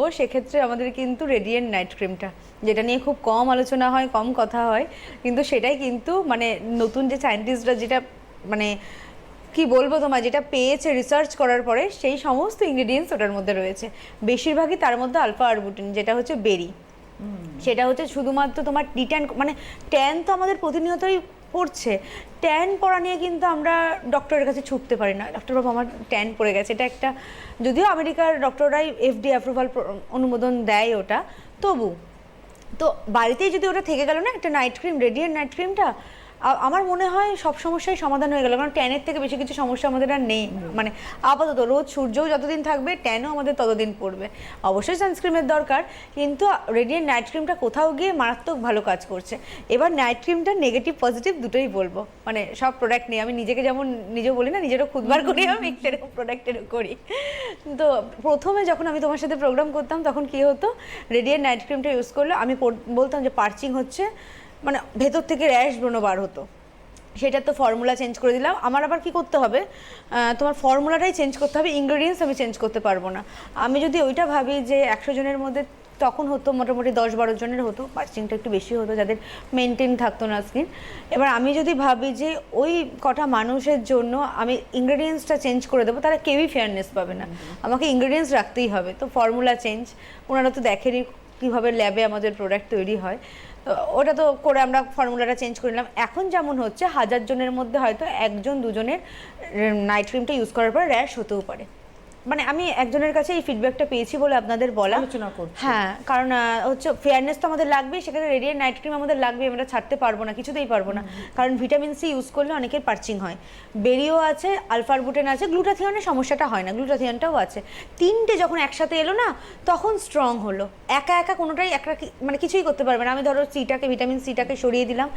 ও সেক্ষেত্রে আমাদের কিন্তু রেডিয়েন্ট নাইট ক্রিমটা যেটা নিয়ে খুব কম আলোচনা হয় কম কথা হয় কিন্তু সেটাই কিন্তু মানে নতুন যে সায়েন্টিস্টরা যেটা মানে কি বলব তোমার যেটা পেয়েছে রিসার্চ করার পরে সেই সমস্ত ইনগ্রেডিয়েন্টস ওটার মধ্যে রয়েছে। বেশিরভাগই তার মধ্যে আলফা আরবুটিন যেটা হচ্ছে বেরি সেটা হচ্ছে শুধুমাত্র তোমার ডিট্যান মানে ট্যান তো আমাদের প্রতিনিয়তই পড়ছে। ট্যান পড়া নিয়ে কিন্তু আমরা ডক্টরের কাছে ছুটতে পারি না। ডক্টরবাবু আমার ট্যান পড়ে গেছে। এটা একটা যদিও আমেরিকার ডক্টররাই এফডি অ্যাপ্রুভাল অনুমোদন দেয় ওটা, তবু তো বাড়িতেই যদি ওটা থেকে গেল না, একটা নাইট ক্রিম রেডিয়েন্ট নাইট ক্রিমটা আমার মনে হয় সব সমস্যাই সমাধান হয়ে গেল। কারণ ট্যানের থেকে বেশি কিছু সমস্যা আমাদের আর নেই। মানে আপাতত রোজ সূর্যও যতদিন থাকবে, ট্যানও আমাদের ততদিন পড়বে। অবশ্যই সানস্ক্রিমের দরকার, কিন্তু রেডিয়েন্ট নাইট ক্রিমটা কোথাও গিয়ে মারাত্মক ভালো কাজ করছে। এবার নাইট ক্রিমটা নেগেটিভ, পজিটিভ দুটোই বলব। মানে সব প্রোডাক্ট নিয়ে আমি নিজেকে যেমন নিজেও বলি না, নিজেরও খুদবার করি, আমি সেরকম প্রোডাক্টেরও করি। তো প্রথমে যখন আমি তোমার সাথে প্রোগ্রাম করতাম, তখন কি হতো? রেডিয়েন্ট নাইট ক্রিমটা ইউজ করলে আমি বলতাম যে পার্চিং হচ্ছে। মানে ভেতর থেকে র্যাশ ব্রণ বার হতো। সেটা তো ফর্মুলা চেঞ্জ করে দিলাম। আমার আবার কি করতে হবে? তোমার ফর্মুলাটাই চেঞ্জ করতে হবে ইনগ্রেডিয়েন্টস আমি চেঞ্জ করতে পারব না। আমি যদি ওইটা ভাবি যে একশো জনের মধ্যে তখন হতো, মোটামুটি দশ বারো জনের হতো পার্চিংটা একটু বেশি হতো, যাদের মেনটেন থাকতো না স্কিন এবার আমি যদি ভাবি যে ওই কটা মানুষের জন্য আমি ইনগ্রেডিয়েন্টসটা চেঞ্জ করে দেবো, তারা কেউই ফেয়ারনেস পাবে না। আমাকে ইনগ্রেডিয়েন্টস রাখতেই হবে। তো ফর্মুলা চেঞ্জ ওনারা তো দেখেনি। কীভাবে ল্যাবে আমাদের প্রোডাক্ট তৈরি হয়। ওটা তো করে আমরা ফর্মুলাটা চেঞ্জ করে নিলাম। এখন যেমন হচ্ছে, হাজার জনের মধ্যে হয়তো একজন, দুজনের নাইট ক্রিমটা ইউজ করার পর র্যাশ হতেও পারে। মানে আমি একজনের কাছে এই ফিডব্যাকটা পেয়েছি বলে আপনাদের বলা। আলোচনা করছি। হ্যাঁ কারণ হচ্ছে ফেয়ারনেস তো আমাদের লাগবে সেক্ষেত্রে রেডিয়েন্ট নাইট ক্রিম আমাদের লাগবে আমরা ছাড়তে পারব না কিছুতেই পারব না। কারণ ভিটামিন সি ইউজ করলে অনেকের পার্চিং হয়। বেরিও আছে আলফারবুটেন আছে গ্লুটাথিয়নের সমস্যাটা হয় না গ্লুটাথিয়নটাও আছে। তিনটে যখন একসাথে এলো না তখন স্ট্রং হলো। একা একা কোনোটাই একা মানে কিছুই করতে পারবে না। আমি ধরো সিটাকে ভিটামিন সিটাকে সরিয়ে দিলাম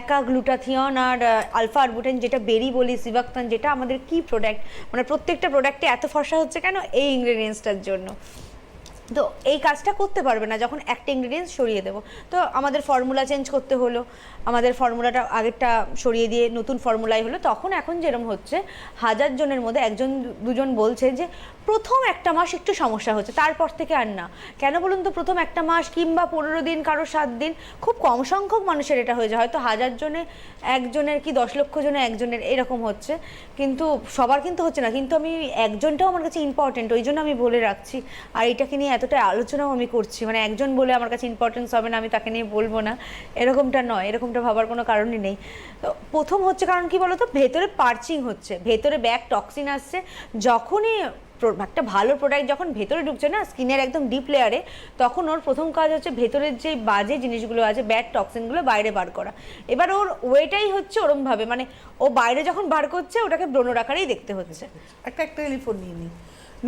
একা গ্লুটাথিয়ন আর আলফা আরবুটেন যেটা বেরি বলি সিভাক্তান যেটা আমাদের কি প্রোডাক্ট মানে প্রত্যেকটা প্রোডাক্টে এত ফর্সা হচ্ছে কেন এই ইনগ্রেডিয়েন্টসটার জন্য? তো এই কাজটা করতে পারবে না, যখন একটা ইনগ্রেডিয়েন্টস সরিয়ে দেবো। তো আমাদের ফর্মুলা চেঞ্জ করতে হলো, আমাদের ফর্মুলাটা আগেরটা সরিয়ে দিয়ে নতুন ফর্মুলাই হলো, তখন এখন যেরকম হচ্ছে, হাজার জনের মধ্যে একজন দুজন বলছে যে, প্রথম একটা মাস একটু সমস্যা হচ্ছে, তারপর থেকে আর না। কেন বলুন তো, প্রথম একটা মাস কিংবা পনেরো দিন, কারও সাত দিন, খুব কম সংখ্যক মানুষের এটা হয়ে যায় হয়তো হাজার জনে, একজনের কি দশ লক্ষ জনে, একজনের এরকম হচ্ছে, কিন্তু সবার কিন্তু হচ্ছে না। কিন্তু আমি একজনটাও আমার কাছে ইম্পর্টেন্ট ওই জন্য আমি বলে রাখছি। আর এটাকে নিয়ে এতটা আলোচনাও আমি করছি। মানে একজন বলে আমার কাছে ইম্পর্টেন্স হবে না, আমি তাকে নিয়ে বলব না। এরকমটা নয়, এরকমটা ভাবার কোনো কারণই নেই। তো প্রথম হচ্ছে কারণ কি বলতো? ভেতরে পার্চিং হচ্ছে, ভেতরে ব্যাক টক্সিন আসছে। যখনই একটা ভালো প্রোডাক্ট যখন ভেতরে ঢুকছে না স্কিনের একদম ডিপ লেয়ারে তখন ওর প্রথম কাজ হচ্ছে ভেতরের যে বাজে জিনিসগুলো আছে ব্যাড টক্সিনগুলো বাইরে বার করা। এবার ওর ওয়েটাই হচ্ছে ওরমভাবে মানে ও বাইরে যখন বার করছে, ওটাকে ব্রণর আকারেই দেখতে হচ্ছে। একটা একটা, টেলিফোন নিয়ে নিই।